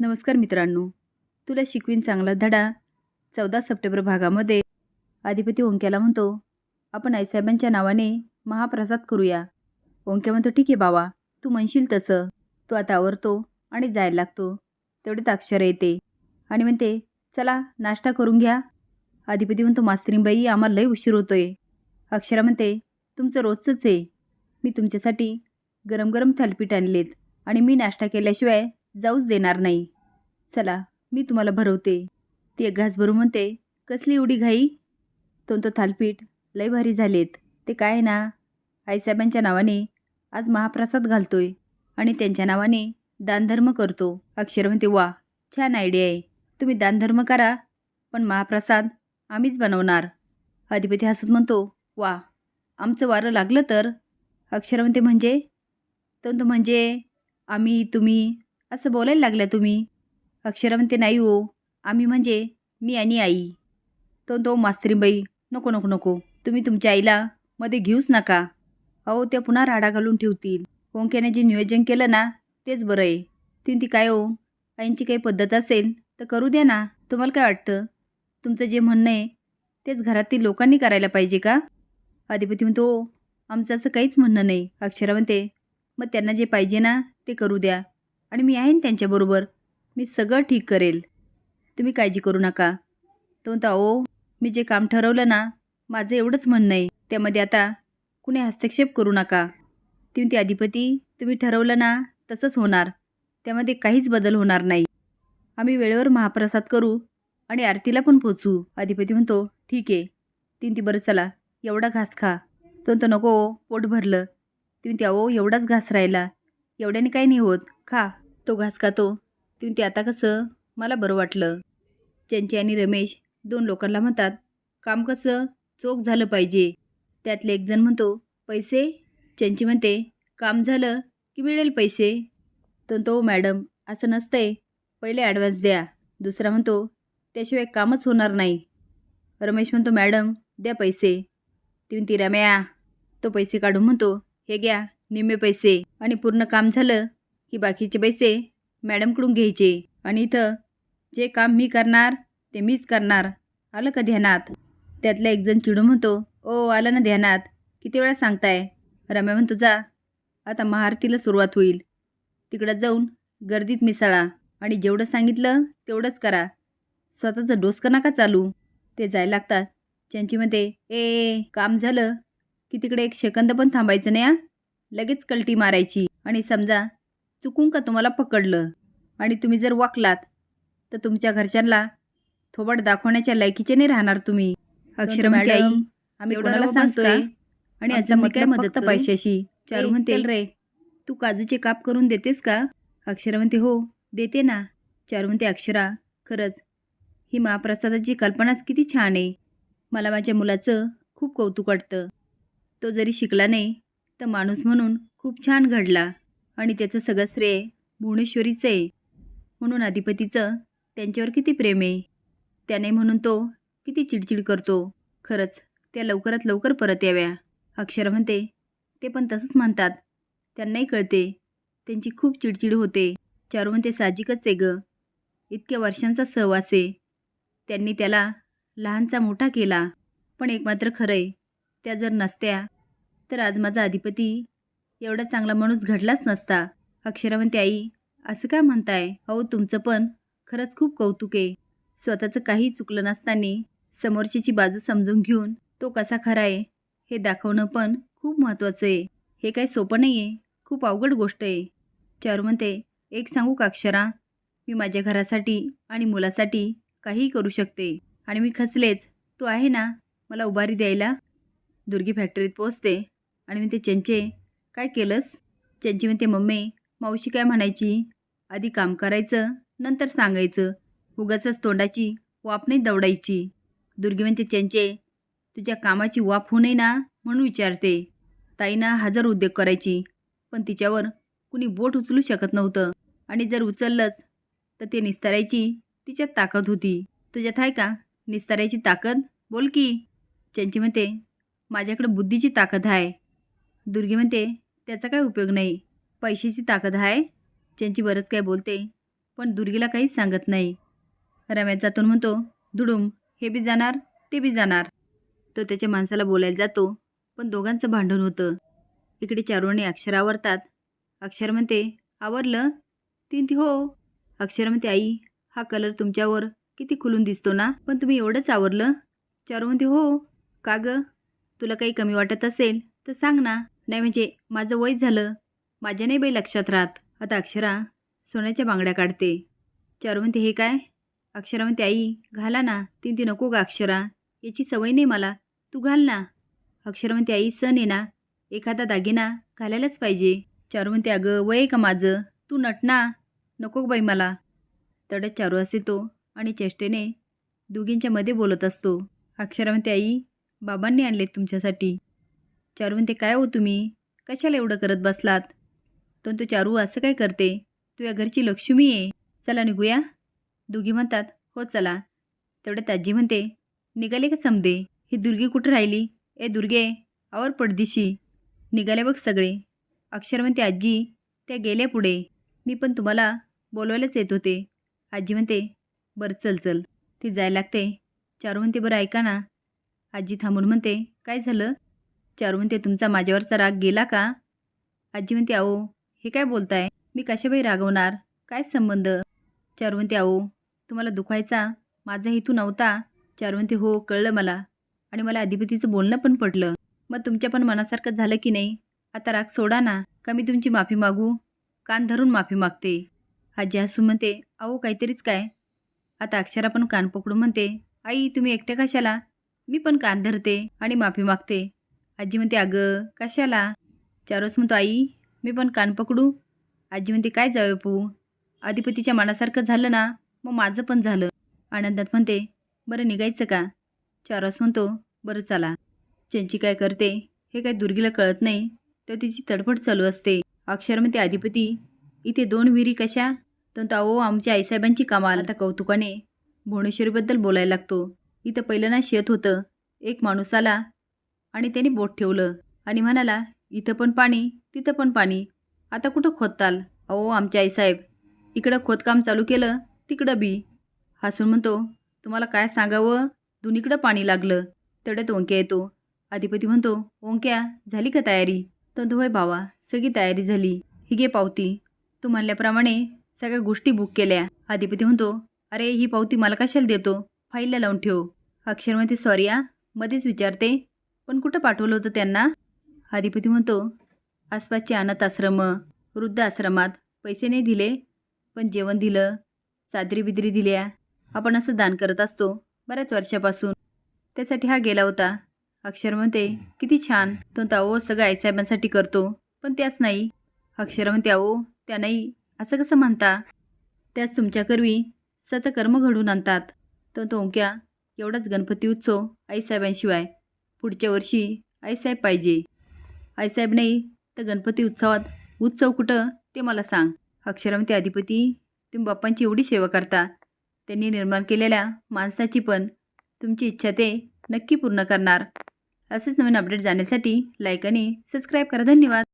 नमस्कार मित्रांनो. तुला शिकवीन चांगला धडा चौदा सप्टेंबर भागामध्ये अधिपती ओंक्याला म्हणतो आपण आईसाहेबांच्या नावाने महाप्रसाद करूया. ओंक्या म्हणतो ठीक आहे बाबा तू म्हणशील तसं. तो आता आवरतो आणि जायला लागतो. तेवढेच अक्षर येते. आणि म्हणते चला नाश्ता करून घ्या. अधिपती म्हणतो मास्तरीबाई आम्हाला लई उशीर होतोय. अक्षरा म्हणते तुमचं रोजचंच आहे. मी तुमच्यासाठी गरम गरम थालपीठ आणलेत आणि मी नाश्ता केल्याशिवाय जाऊच देणार नाही. चला मी तुम्हाला भरवते. ती एक घास भरू म्हणते कसली एवढी घाई? तो तो थालपीठ लय भारी झालेत. ते काय आहे ना? आईसाहेबांच्या नावाने आज महाप्रसाद घालतोय आणि त्यांच्या नावाने दानधर्म करतो. अक्षर म्हणते वा छान आयडिया आहे. तुम्ही दानधर्म करा पण महाप्रसाद आम्हीच बनवणार. अधिपती हसत म्हणतो वा आमचं वारं लागलं तर? अक्षर म्हणते म्हणजे? तंतु तो म्हणजे आम्ही तुम्ही असं बोलायला लागल्या तुम्ही? अक्षरा म्हणते नाही हो. आम्ही म्हणजे मी आणि आई. तो तो मास्तरीबाई नको नको नको. तुम्ही तुमच्या आईला मध्ये घेऊच नका. अहो त्या पुन्हा राडा घालून ठेवतील. ओंक्याने जे नियोजन केलं ना तेच बरं आहे. तुम्ही ती काय हो? आईंची काही पद्धत असेल तर करू द्या ना. तुम्हाला काय वाटतं? तुमचं जे म्हणणं आहे तेच घरातील लोकांनी करायला पाहिजे का? अधिपती म्हणतो हो, आमचं असं काहीच म्हणणं नाही अक्षरा म्हणते मग त्यांना जे पाहिजे ना ते करू द्या. आणि मी आहे ना त्यांच्याबरोबर. मी सगळं ठीक करेल. तुम्ही काळजी करू नका. तो म्हणता ओ मी जे काम ठरवलं ना माझं एवढंच म्हणणं आहे. त्यामध्ये आता कुणी हस्तक्षेप करू नका. ती म्हणते अधिपती तुम्ही ठरवलं ना तसंच होणार. त्यामध्ये काहीच बदल होणार नाही. आम्ही वेळेवर महाप्रसाद करू आणि आरतीला पण पोचू अधिपती म्हणतो ठीक आहे. ती म्हणते बरं चला. एवढा घास खा. तो म्हणतो नको पोट भरलं. ती म्हणते अहो एवढाच घास राहिला. एवढ्याने काही नाही होत. खा. तो घास खातो. ती ते आता कसं? मला बरं वाटलं. चंची आणि रमेश दोन लोकांना म्हणतात काम कसं? चोख झालं पाहिजे. त्यातले एकजण म्हणतो पैसे? चंची म्हणते काम झालं की मिळेल पैसे. तर तो हो, मॅडम असं नसतंय. पहिले ॲडव्हान्स द्या. दुसरा म्हणतो त्याशिवाय कामच होणार नाही. रमेश म्हणतो मॅडम द्या पैसे. ती म्हणती रम्या. तो पैसे काढून म्हणतो हे घ्या. निम्मे पैसे आणि पूर्ण काम झालं की बाकीचे पैसे मॅडमकडून घ्यायचे. आणि इथं जे काम मी करणार ते मीच करणार. आलं का ध्यानात? त्यातला एकजण चिडून म्हणतो ओ आलं ना ध्यानात. किती वेळा सांगताय? रम्या म्हणतो जा. आता महाआरतीला सुरुवात होईल. तिकडं जाऊन गर्दीत मिसळा आणि जेवढं सांगितलं तेवढंच करा. स्वतःचं डोसकं नका चालू? ते जायला लागतात. त्यांची म्हणते ए काम झालं की तिकडे एक सेकंद पण थांबायचं नाही लगेच कलटी मारायची. आणि समजा चुकून का तुम्हाला पकडलं आणि तुम्ही जर वाकलात तर तुमच्या घरच्यांना थोबड दाखवण्याच्या लायकीचे नाही राहणार तुम्ही. अक्षर आई आम्ही एवढं कोणाला रवा बस सांगतोय? आणि आता मी काय मदत? पैशाशी? चारू म्हणते रे. तू काजूचे काप करून देतेस का? अक्षरा म्हणते हो देते ना. चारू म्हणते अक्षरा खरंच ही महाप्रसादाची कल्पनाच किती छान आहे. मला माझ्या मुलाचं खूप कौतुक वाटतं. तो जरी शिकला नाही तर माणूस म्हणून खूप छान घडला आणि त्याचं सगळं श्रेय भुवनेश्वरीचं आहे. म्हणून अधिपतीचं त्यांच्यावर किती प्रेम आहे. त्याने म्हणून तो किती चिडचिड करतो. खरंच त्या लवकरात लवकर परत याव्या. अक्षर म्हणते ते पण तसंच म्हणतात. त्यांनाही कळते. त्यांची खूप चिडचिड होते. चारू म्हणते साहजिकच आहे गं. इतक्या वर्षांचा सहवास आहे. त्यांनी त्याला लहानचा मोठा केला. पण एक मात्र खरं आहे. त्या जर नसत्या तर आज माझा अधिपती एवढा चांगला माणूस घडलाच नसता. अक्षरावंती आई असं काय म्हणताय? अहो तुमचं पण खरंच खूप कौतुक आहे. स्वतःचं काही चुकलं नसताना समोरच्याची बाजू समजून घेऊन तो कसा खरा आहे हे दाखवणं पण खूप महत्त्वाचं आहे. हे काही सोपं नाही आहे खूप अवघड गोष्ट आहे. चारू म्हणते एक सांगू का अक्षरा? मी माझ्या घरासाठी आणि मुलासाठी काहीही करू शकते. आणि मी खचलेच. तू आहे ना मला उभारी द्यायला? दुर्गी फॅक्टरीत पोचते आणि म्हणते चंचे काय केलंस? चंची म्हणते मम्मी मावशी काय म्हणायची? आधी काम करायचं नंतर सांगायचं. उगाचच तोंडाची वाफ नाही दवडायची. दुर्गी म्हणते चंचे तुझ्या कामाची वाफ होऊ नये ना म्हणून विचारते. ताईना हजार उद्योग करायची पण तिच्यावर कुणी बोट उचलू शकत नव्हतं. आणि जर उचललंच तर ते निस्तारायची तिच्यात ताकद होती. तुझ्यात आहे का? निस्तारायची ताकद? बोल की. चंची म्हणते माझ्याकडे बुद्धीची ताकद आहे. दुर्गी म्हणते त्याचा काय उपयोग नाही. पैशाची ताकद आहे ज्यांची बरंच काय बोलते पण दुर्गीला काहीच सांगत नाही. रम्या जातून म्हणतो दुडूम हे बी जाणार ते बी जाणार. तो त्याच्या माणसाला बोलायला जातो पण दोघांचं भांडण होतं. इकडे चारुणी अक्षर आवरतात. अक्षर म्हणते आवरलं? तीन ती हो. अक्षर म्हणते आई हा कलर तुमच्यावर किती खुलून दिसतो ना? पण तुम्ही एवढंच आवरलं? चारू म्हणते हो. का गं? तुला काही कमी वाटत असेल तर सांग ना. नाही म्हणजे माझं वय झालं. माझ्या नाही बाई लक्षात राहत. आता अक्षरा सोन्याच्या बांगड्या काढते. चारू म्हणते हे काय? अक्षरा म्हणते आई घाला ना. तीन ती नको का अक्षरा. याची सवय नाही मला. तू घाल ना. अक्षरा म्हणते आई सण आहे ना. एखादा दागिना घालायलाच पाहिजे. चारू म्हणते अगं वय का माझं? तू नट ना. नको बाई मला. तडत चारू असे तो आणि चेष्टेने दोघींच्या मध्ये बोलत असतो. अक्षरा म्हणते आई बाबांनी आणले तुमच्यासाठी. चारू म्हणते काय हो तुम्ही? कशाला एवढं करत बसलात? पण तो चारू असं काय करते? तू या घरची लक्ष्मी आहे चला निघूया. दोघी म्हणतात हो चला. तेवढ्यात आजी म्हणते निघाले का समदे? ही दुर्गी कुठं राहिली? ए दुर्गे आवर पडदिशी. निघाले बघ सगळे. अक्षर म्हणते आजी त्या गेल्या पुढे. मी पण तुम्हाला बोलवायलाच येत होते. आजी म्हणते बरं चल चल. ती जायला लागते. चारू म्हणते बरं ऐका ना. आजी थांबून म्हणते काय झालं? चारू म्हणते तुमचा माझ्यावरचा राग गेला का? आजी म्हणते अहो हे काय बोलताय? मी कशाबाई रागवणार? काय संबंध? चारू म्हणते अहो तुम्हाला दुखायचा? माझा हेतू नव्हता. चारू म्हणते हो कळलं मला. आणि मला अधिपतीचं बोलणं पण पडलं मग तुमच्या पण मनासारखं झालं की नाही? आता राग सोडा ना. का मी तुमची माफी मागू? कान धरून माफी मागते. आजी हसून म्हणते अहो काहीतरीच काय? आता अक्षरा पण कान पकडून म्हणते आई तुम्ही एकट्या कशाला? मी पण कान धरते आणि माफी मागते. आजी म्हणते अगं कशाला? चारोस म्हणतो आई मी पण कान पकडू. आजी म्हणते काय जावे पू? अधिपतीच्या मनासारखं झालं ना मग माझं पण झालं. आनंदात म्हणते बरं निघायचं का? चारोस म्हणतो बरं चला. चंची काय करते हे काय दुर्गीला कळत नाही तर तिची तडफड चालू असते. अक्षर म्हणते अधिपती इथे दोन विहिरी कशा? तर अहो आमच्या आईसाहेबांची कमाल. आता कौतुकाने भुवनेश्वरीबद्दल बोलायला लागतो. इथं पहिलं ना शेत होतं. एक माणूस आला आणि त्याने बोट ठेवलं. आणि म्हणाला इथं पण पाणी तिथं पण पाणी. आता कुठं खोदताल? अहो आमच्या आईसाहेब इकडं खोदकाम चालू केलं तिकडं बी. हसून म्हणतो तुम्हाला काय सांगावं? दोन्हीकडं पाणी लागलं. तेवढ्यात ओंक्या येतो. अधिपती म्हणतो ओंक्या झाली का तयारी? तर होय भावा सगळी तयारी झाली. ही घे पावती. तू म्हणल्याप्रमाणे सगळ्या गोष्टी बुक केल्या. अधिपती म्हणतो अरे ही पावती मला कशाला देतो? फाईलला लावून ठेव. अक्षर म्हणते सॉरी आ मध्येच विचारते. पण कुठं पाठवलं होतं त्यांना? अधिपती म्हणतो आसपासचे अनाथ आश्रम वृद्ध आश्रमात पैसे नाही दिले पण जेवण दिलं चादरी बिदरी दिल्या. आपण असं दान करत असतो बऱ्याच वर्षापासून. त्यासाठी हा गेला होता. अक्षर म्हणते किती छान. तो ताओ सगळं आईसाहेबांसाठी करतो पण त्याच नाही. अक्षर म्हणते अहो त्या नाही. असं कसं म्हणता? त्याच तुमच्याकरवी सतकर्म घडून आणतात. तर तो ओंक्या एवढाच गणपती उत्सव आईसाहेबांशिवाय पुढच्या वर्षी आईसाहेब पाहिजे. आईसाहेब नाही तर गणपती उत्सवात उत्सव कुठं ते मला सांग. अक्षरमती अधिपती तुम्ही बाप्पांची एवढी सेवा करता. त्यांनी निर्माण केलेल्या माणसाची पण तुमची इच्छा ते नक्की पूर्ण करणार. असेच नवीन अपडेट जाण्यासाठी लाईक आणि सबस्क्राईब करा. धन्यवाद.